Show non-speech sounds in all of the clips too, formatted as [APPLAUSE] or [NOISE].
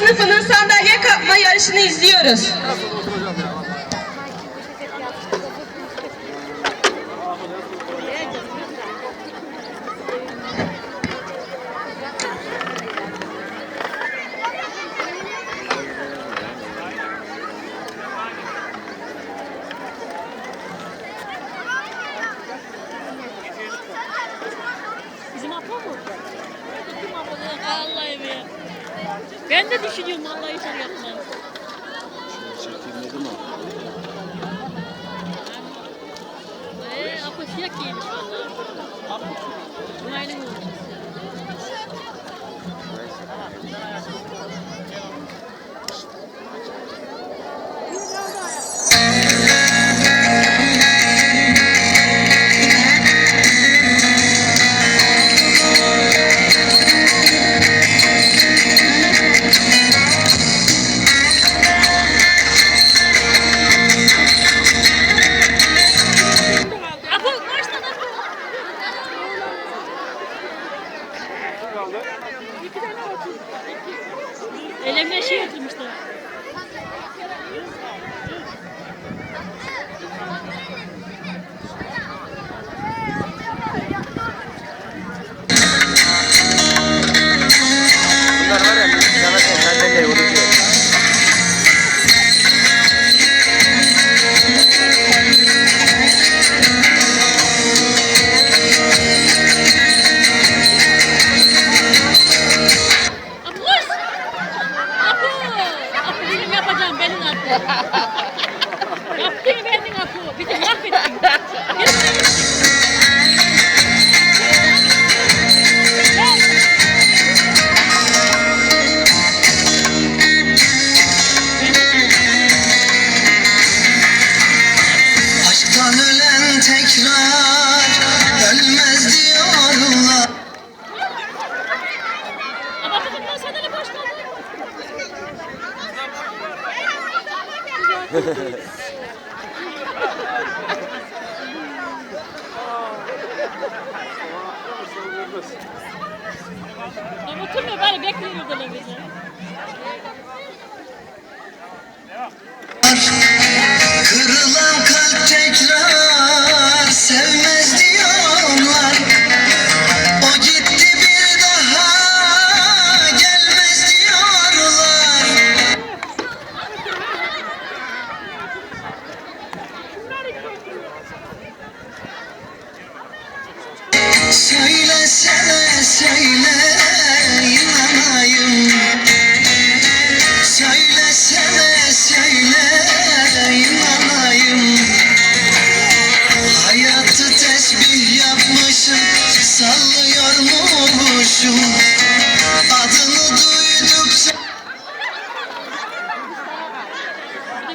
sınıfının sandalye kapma yarışını izliyoruz. Ben de düşünüyorum vallahi şey yapmam. kaldı? İki tane oturmuş. Elemleşe yatırmışlar. Det vet jag på. Vilken lapp Ben oturmuyor böyle bekliyor odada bizi.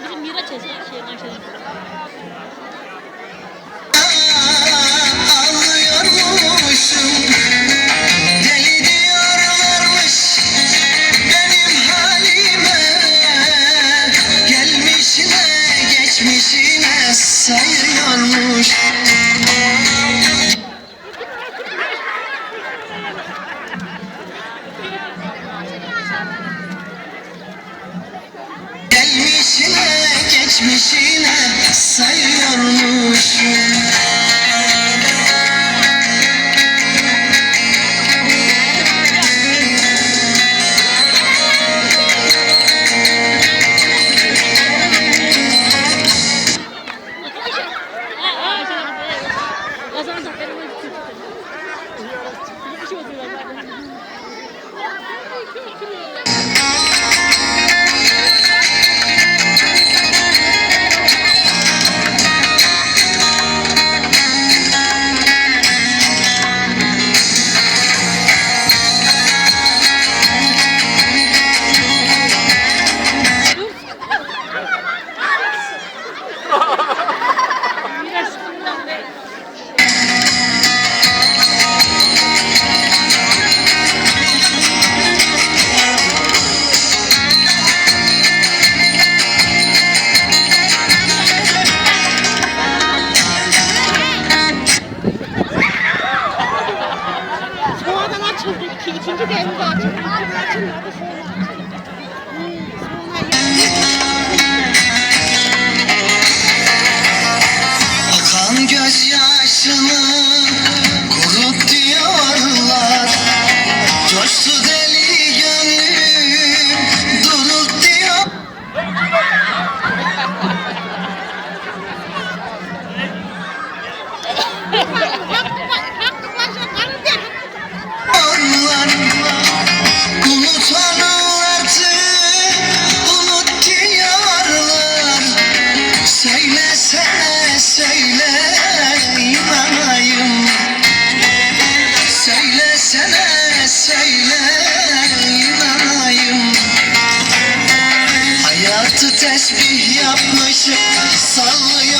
Bizim Miraç ezdi. Şey, Miraç ezdi. sayıyormuş [LAUGHS] geçmişine sayıyormuşum Hadi elimizi açın. Açın. Hadi şöyle. Tesbih yapmışım Sallıyormuşum